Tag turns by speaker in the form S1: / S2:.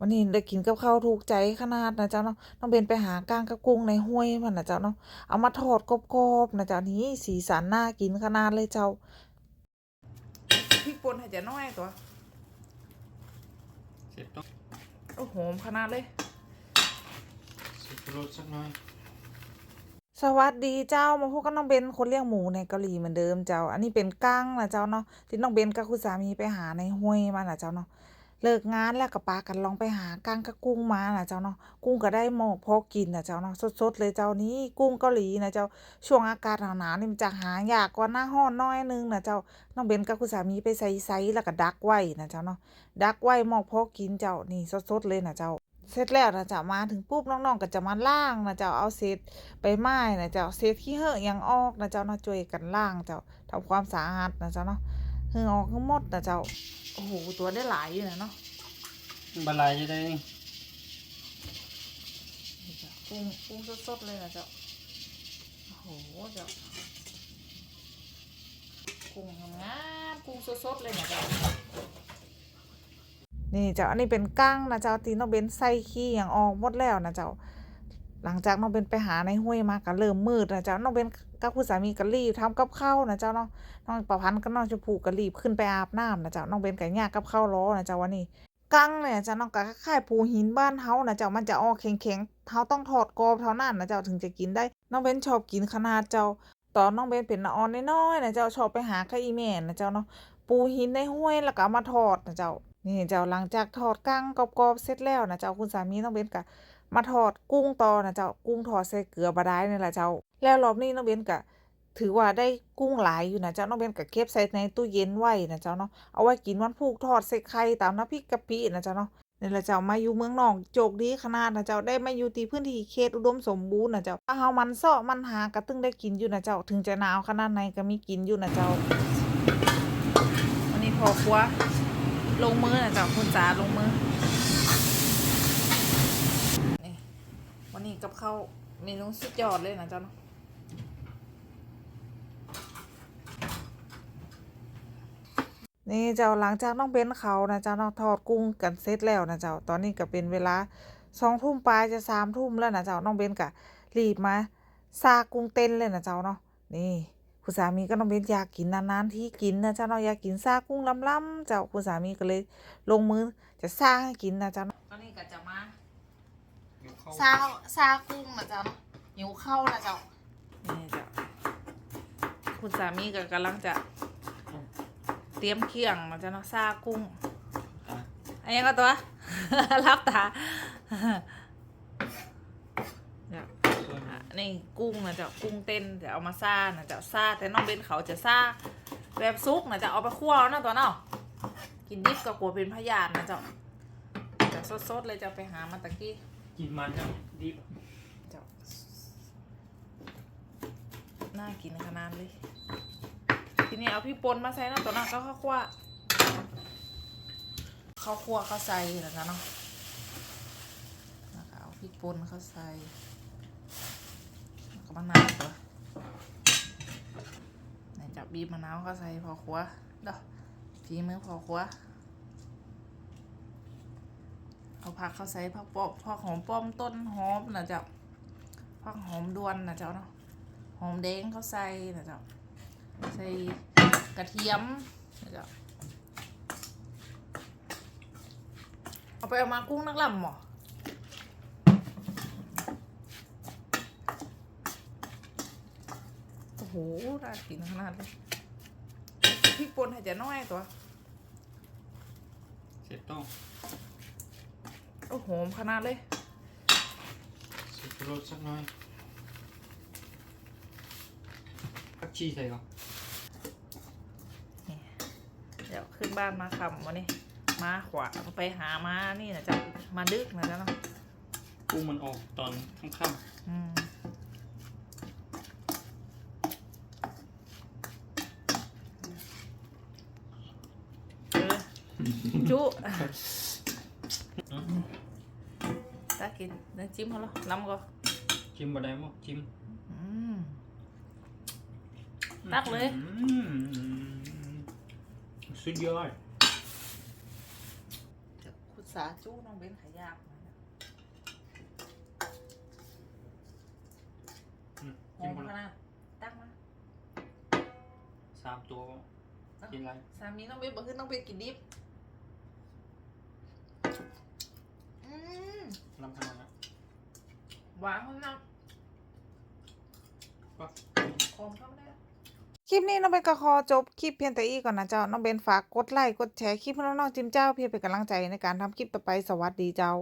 S1: วันนี้ได้กินกับข้าวถูกใจขนาดนะเจ้าเนาะน้องเบนไปหาก้างกับกุ้งในห้วยมันนะเจ้าเนาะเอามาทอดกรอบๆนะเจ้านี่สีสันน่ากินขนาดเลยเจ้าพริกป่นให้จะน้อยตัว
S2: เสร็จต้อง
S1: โอ้โหขนาดเลย
S2: ใส่กรสสักหน่อย
S1: สวัสดีเจ้ามาพบกับน้องเบนคนเลี้ยงหมูในเกาหลีเหมือนเดิมเจ้า อันนี้เป็นกั้งนะเจ้าเนาะที่น้องเบนกับคุณสามีไปหาในห้วยมานะเจ้าเนาะ เลิกงานแล้วกับปากันลองไปหากั้งกับกุ้งมานะเจ้าเนาะกุ้งก็ได้หมอกพอกินนะเจ้าเนาะสดๆเลยเจ้านี้กุ้งเกาหลีนะเจ้าช่วงอากาศหนาวๆนี่มันจะหายากกว่าหน้าร้อนน้อยนึงนะเจ้าน้องเบนกับคุณสามีไปใส่ไซแล้วก็ดักไว้นะเจ้าเนาะดักไว้หมอกพอกินเจ้านี่สดๆเลยนะเจ้าเสร็จแล้วนะเจ้ามาถึงปุ๊บน้องๆก็จะมาล่างนะเจ้าเอาเศษใบไม้นะเจ้าเศษขี้เหอะยังออกนะเจ้าเนาะช่วยกันล่างเจ้าทำความสะอาดนะเจ้าเนาะ เหอะออกทั้งหมดนะเจ้า โอ้โห ตัวได้หลายอยู่นะเนาะ
S2: บลายจะได้
S1: นี่จ้ะกุ้งกุ้งสดๆเลยนะเจ้า โอ้โห เจ้า กุ้งงามๆกุ้งสดๆเลยนะเจ้า นี่เจ้า อันนี้เป็นกั้งนะเจ้า ตีน้องเบนใส่ขี้อย่างออกหมดแล้วนะเจ้า หลังจากน้องเบนไปหาในห้วยมาก็เริ่มมืดนะเจ้า น้องเบน กับคุณสามีก็รีบทำกับข้าวนะเจ้าเนาะน้องประพันธ์กับน้องชมพู่ก็รีบขึ้นไปอาบน้ำนะเจ้าน้องเบนไก็ย่างกับข้าวล้อนะเจ้าวันนี้กังเนี่ยเจ้าน้องก็คล้ายๆปูหินบ้านเฮานะเจ้ามันจะออกแข็งๆเฮาต้องทอดกรอบเท่านั้นนะเจ้าถึงจะกินได้ น้องเบนชอบกินขนาดเจ้าตอนน้องเบนเป็นนออนน้อยๆนะเจ้าชอบไปหาข้าอีแม่นะเจ้าเนาะปูหินในห้วยแล้วก็มาทอดนะเจ้านี่เจ้าหลังจากทอดกั้งกรอบๆเสร็จแล้วนะเจ้าคุณสามีน้องเบนก็มาทอดกุ้งต่อนะเจ้ากุ้งทอดใส่เกลือบาดายนี่แหละเจ้า แล้วรอบนี้น้องเบนก็ถือว่าได้กุ้งหลายอยู่นะเจ้าน้องเบนก็เก็บใส่ในตู้เย็นไว้นะเจ้าเนาะเอาไว้กินวันพุกทอดใส่ไข่ตามน้ำพริกกะปินะเจ้าเนาะนี่แหละเจ้ามาอยู่เมืองนอกโจกดีขนาดนะเจ้าได้มาอยู่ที่พื้นที่เขตอุดมสมบูรณ์นะเจ้าถ้าเฮามันเซาะมันหากระตึงได้กินอยู่นะเจ้าถึงจะหนาวขนาดไหนก็มีกินอยู่นะเจ้าวันนี้พอครัวลงมือนะเจ้าคุณจ๋าลงมือนี่วันนี้กับข้าวเมนูสุดยอดเลยนะเจ้าเนาะ นี่เจ้าหลังจากน้องเบ้นเขานะเจ้าเนาะทอดกุ้งกันเสร็จแล้วนะเจ้าตอนนี้ก็เป็นเวลาสองทุ่มปลายจะสามทุ่มแล้วนะเจ้าน้องเบ้นก็รีบมาซากุ้งเต้นเลยนะเจ้าเนาะนี่คุณสามีก็น้องเบ้นอยากกินนานๆที่กินนะเจ้าเนาะอยากกินซากุ้งล้ำๆเจ้าคุณสามีก็เลยลงมือจะซาให้กินนะเจ้าตอนนี้ก็จะมาซาซากุ้งนะเจ๊ะหิวเข้านะเจ๊ะนี่เจ้ะคุณสามีก็กำลังจะ เตรียมเคียงนะจ๊ะเนาะซากุ้ง
S2: อะ
S1: อันนี้ก็ตัว รับตาเนี่ย
S2: ส่วน
S1: อะนี่กุ้งนะจ๊ะกุ้งเต้นจะเอามาซานะจ๊ะซาแต่น้องเบนเขาจะซาแบบซุกนะจ๊ะเอาไปคั่วแล้วนะตัวเนาะกินดิบก็กลัวเป็นพยานนะจ๊ะแต่สดๆเลยจะไปหามาตะกี้
S2: กินมันนะดิบ
S1: เจ้าน่ากินขนาดเลย ทีนี้เอาพี่ปนมาใส่เนาะตัวนั้นก็ข้าวคั่วข้าวคั่วเขาใส่แล้วกันเนาะแล้วก็เอาพี่ปนเขาใส่แล้วก็มะนาวตัวไหนจับบีบมะนาวเขาใส่พอครัวเด้อฝีมือพอครัวเอาผักเขาใส่ผักปอบผักหอมป้อมต้นหอมนะเจ้าผักหอมดวนนะเจ้าเนาะหอมแดงเขาใส่นะเจ้า ใส่กระเทียมนะเจ้าเอาไปเอามากุ้งนักลำหมอโอ้โหน่ากินขนาดเลยพริกป่นให้จะน้อยตัว
S2: เสร็จต้อง
S1: โอ้โหหอมขนาดเลย
S2: ใส่กรสสักหน่อยผักชีใส่ก่อน
S1: เดี๋ยว ขึ้นบ้านมาคำวันนี้มาขวาไปหามานี่นะจ๊ะมาดึกนะจ๊ะเนาะ
S2: กุ้งมันออกตอนค่ำ
S1: อืมเออจุตากินน้ำจิ้มเขาเหรอล้ำก็
S2: ๆจิ้มบะได้มั้งจิ้ม
S1: อืม ตักเลย
S2: อืม สุดยอด
S1: คุณสาจู้น้องเบ้นขยากนะ
S2: อืม
S1: ห
S2: ชิ
S1: อ
S2: ม
S1: ม
S2: หมด
S1: ข
S2: แล้ว
S1: นาตั้งมา
S2: สามตัวกินอะไร
S1: สามีน้องเบนบอกคือน้องเบนกินดิบอืม
S2: ลำขนาดนั้น
S1: หวานขนาด
S2: ก็
S1: คอมเข้าไม่ได้ คลิปนี้น้องเบนก็ขอจบคลิปเพียงแต่อีก่อนนะเจ้า น้องเบนฝากกดไลค์กดแชร์คลิปให้น้องๆจิมเจ้าเพื่อเป็นกำลังใจในการทำคลิปต่อไปสวัสดีเจ้า